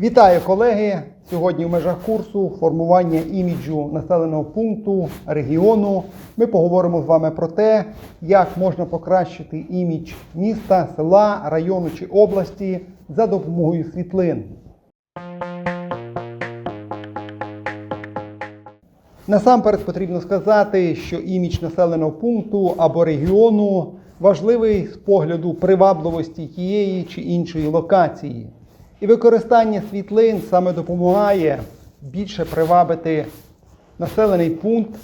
Вітаю колеги! Сьогодні в межах курсу формування іміджу населеного пункту, регіону. Ми поговоримо з вами про те, як можна покращити імідж міста, села, району чи області за допомогою світлин. Насамперед потрібно сказати, що імідж населеного пункту або регіону важливий з погляду привабливості тієї чи іншої локації. І використання світлин саме допомагає більше привабити населений пункт,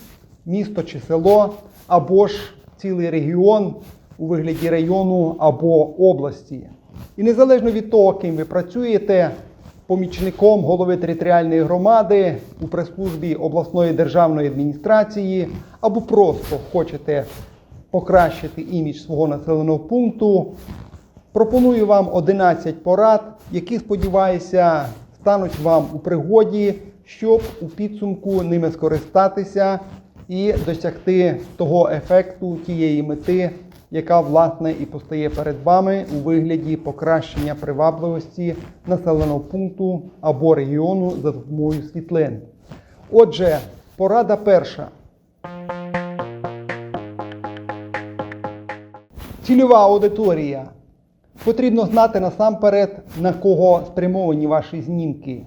місто чи село, або ж цілий регіон у вигляді району або області. І незалежно від того, ким ви працюєте, помічником голови територіальної громади у прес-службі обласної державної адміністрації, або просто хочете покращити імідж свого населеного пункту, пропоную вам 11 порад, які, сподіваюся, стануть вам у пригоді, щоб у підсумку ними скористатися і досягти того ефекту, тієї мети, яка власне і постає перед вами у вигляді покращення привабливості населеного пункту або регіону за допомогою світлин. Отже, порада перша. Цільова аудиторія. Потрібно знати насамперед, на кого спрямовані ваші знімки.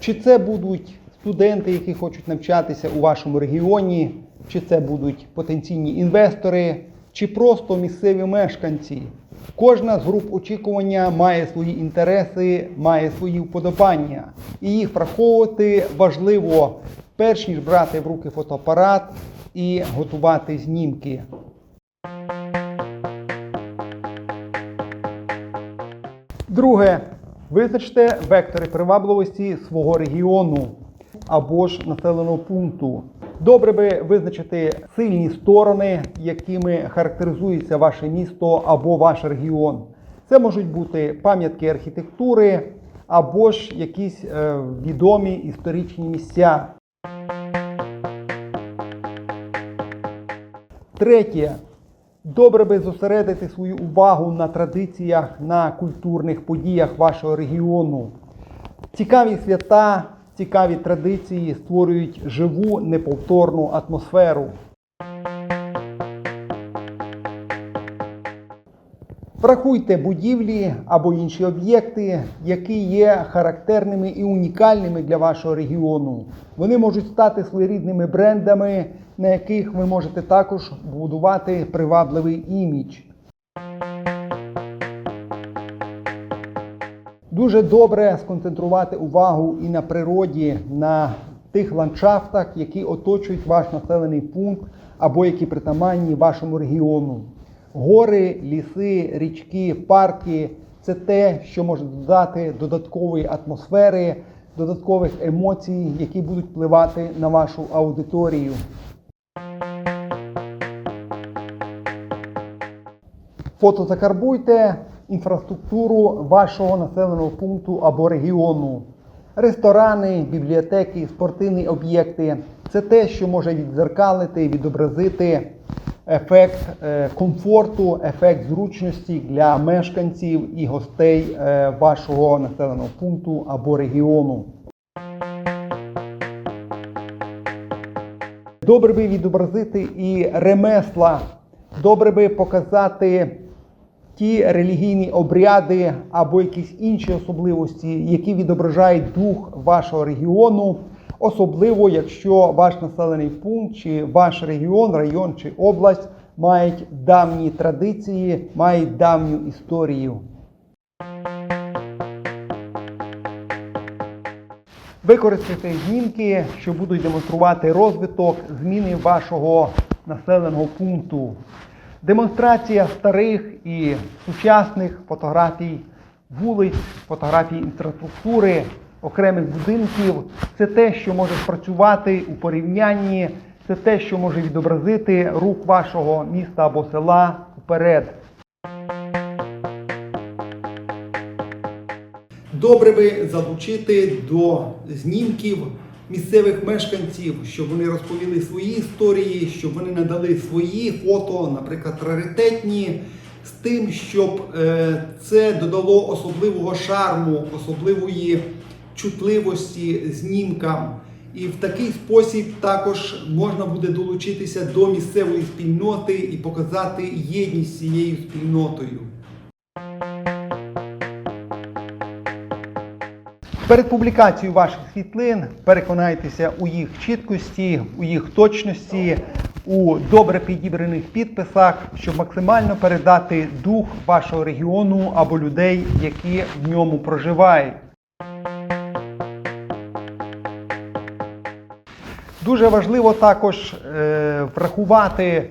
Чи це будуть студенти, які хочуть навчатися у вашому регіоні, чи це будуть потенційні інвестори, чи просто місцеві мешканці. Кожна з груп очікування має свої інтереси, має свої вподобання. І їх враховувати важливо, перш ніж брати в руки фотоапарат і готувати знімки. Друге, визначте вектори привабливості свого регіону або ж населеного пункту. Добре би визначити сильні сторони, якими характеризується ваше місто або ваш регіон. Це можуть бути пам'ятки архітектури або ж якісь е, відомі історичні місця. Третє. Добре би зосередити свою увагу на традиціях, на культурних подіях вашого регіону. Цікаві свята, цікаві традиції створюють живу неповторну атмосферу. Врахуйте будівлі або інші об'єкти, які є характерними і унікальними для вашого регіону. Вони можуть стати своєрідними брендами, на яких ви можете також будувати привабливий імідж. Дуже добре сконцентрувати увагу і на природі, на тих ландшафтах, які оточують ваш населений пункт або які притаманні вашому регіону. Гори, ліси, річки, парки це те, що може додати додаткової атмосфери, додаткових емоцій, які будуть впливати на вашу аудиторію. Фото закарбуйте інфраструктуру вашого населеного пункту або регіону. Ресторани, бібліотеки, спортивні об'єкти це те, що може відзеркалити, відобразити ефект е, комфорту, ефект зручності для мешканців і гостей е, вашого населеного пункту або регіону. Добре би відобразити і ремесла, добре би показати ті релігійні обряди або якісь інші особливості, які відображають дух вашого регіону, особливо якщо ваш населений пункт чи ваш регіон, район чи область мають давні традиції, мають давню історію. Використайте знімки, що будуть демонструвати розвиток зміни вашого населеного пункту. Демонстрація старих і сучасних фотографій вулиць, фотографій інфраструктури, окремих будинків це те, що може спрацювати у порівнянні, це те, що може відобразити рух вашого міста або села вперед. Добре би залучити до знімків місцевих мешканців, щоб вони розповіли свої історії, щоб вони надали свої фото, наприклад, раритетні, з тим, щоб е, це додало особливого шарму, особливої чутливості знімкам. І в такий спосіб також можна буде долучитися до місцевої спільноти і показати єдність цією спільнотою. Перед публікацією ваших світлин переконайтеся у їх чіткості, у їх точності, у добре підібраних підписах, щоб максимально передати дух вашого регіону або людей, які в ньому проживають. Дуже важливо також е, врахувати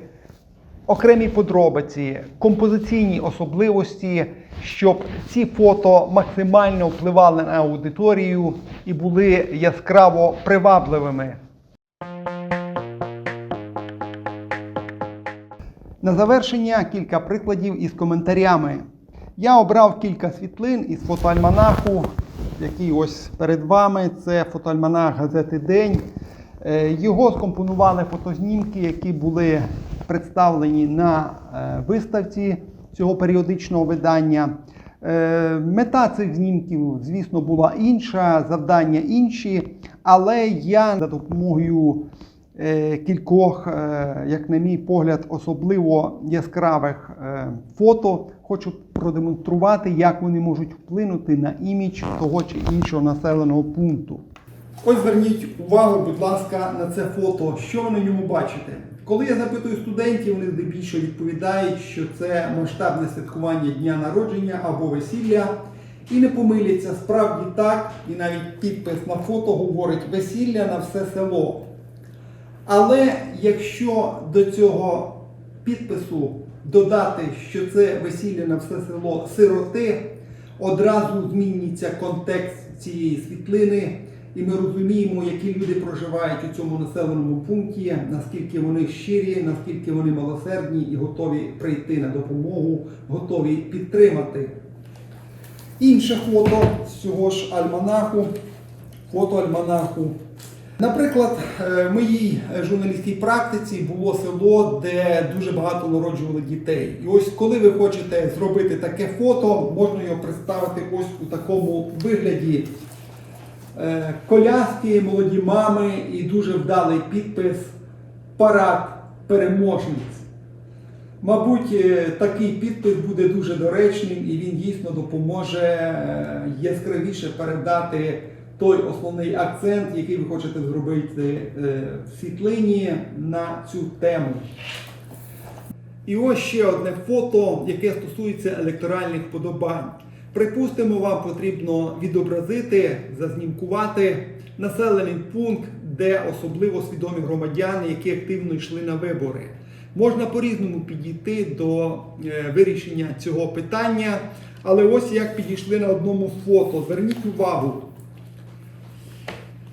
окремі подробиці, композиційні особливості, щоб ці фото максимально впливали на аудиторію і були яскраво привабливими. На завершення кілька прикладів із коментарями. Я обрав кілька світлин із фотоальманаху, який ось перед вами. Це фотоальманах газети День. Е, Його скомпонували фотознімки, які були представлені на е, виставці цього періодичного видання. Е, Мета цих знімків, звісно, була інша, завдання інші, але я за допомогою кількох, як на мій погляд, особливо яскравих фото хочу продемонструвати, як вони можуть вплинути на імідж того чи іншого населеного пункту. Ось зверніть увагу, будь ласка, на це фото. Що ви на ньому бачите? Коли я запитую студентів, вони здебільшого відповідають, що це масштабне святкування дня народження або весілля. І не помиляться, справді так, і навіть підпис на фото говорить весілля на все село. Але якщо до цього підпису додати, що це весілля на все село сироти, одразу змінюється контекст цієї світлини, і ми розуміємо, які люди проживають у цьому населеному пункті, наскільки вони щирі, наскільки вони милосердні і готові прийти на допомогу, готові підтримати. Інше фото з цього ж альманаху, фото альманаху. Наприклад, е, в моїй журналістській практиці було село, де дуже багато народжували дітей. І ось коли ви хочете зробити таке фото, можна його представити ось у такому вигляді. Е, Коляски, молоді мами і дуже вдалий підпис Парад переможниць. Мабуть, е, такий підпис буде дуже доречним і він дійсно допоможе е, яскравіше передати той основний акцент, який ви хочете зробити в світлині на цю тему. І ось ще одне фото, яке стосується електоральних вподобань. Припустимо, вам потрібно відобразити, зазнімкувати населений пункт, де особливо свідомі громадяни, які активно йшли на вибори. Можна по-різному підійти до е, вирішення цього питання, але ось як підійшли на одному фото. Зверніть увагу.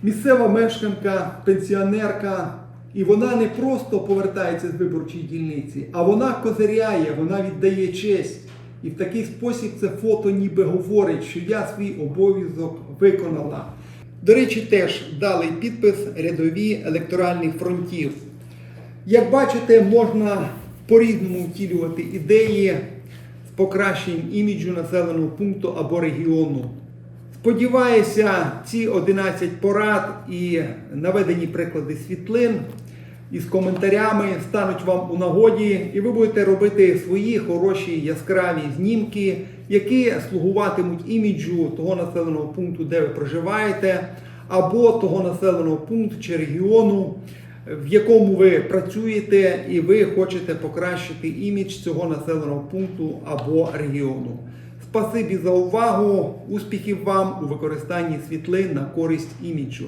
Місцева мешканка, пенсіонерка, і вона не просто повертається з виборчої дільниці, а вона козиряє, вона віддає честь. І в такий спосіб це фото ніби говорить, що я свій обов'язок виконала. До речі, теж далий підпис рядові електоральних фронтів. Як бачите, можна по-різному втілювати ідеї з покращенням іміджу населеного пункту або регіону. Сподіваюся, ці 11 порад і наведені приклади світлин із коментарями стануть вам у нагоді, і ви будете робити свої хороші яскраві знімки, які слугуватимуть іміджу того населеного пункту, де ви проживаєте, або того населеного пункту чи регіону, в якому ви працюєте, і ви хочете покращити імідж цього населеного пункту або регіону. Спасибі за увагу, успіхів вам у використанні світлин на користь іміджу.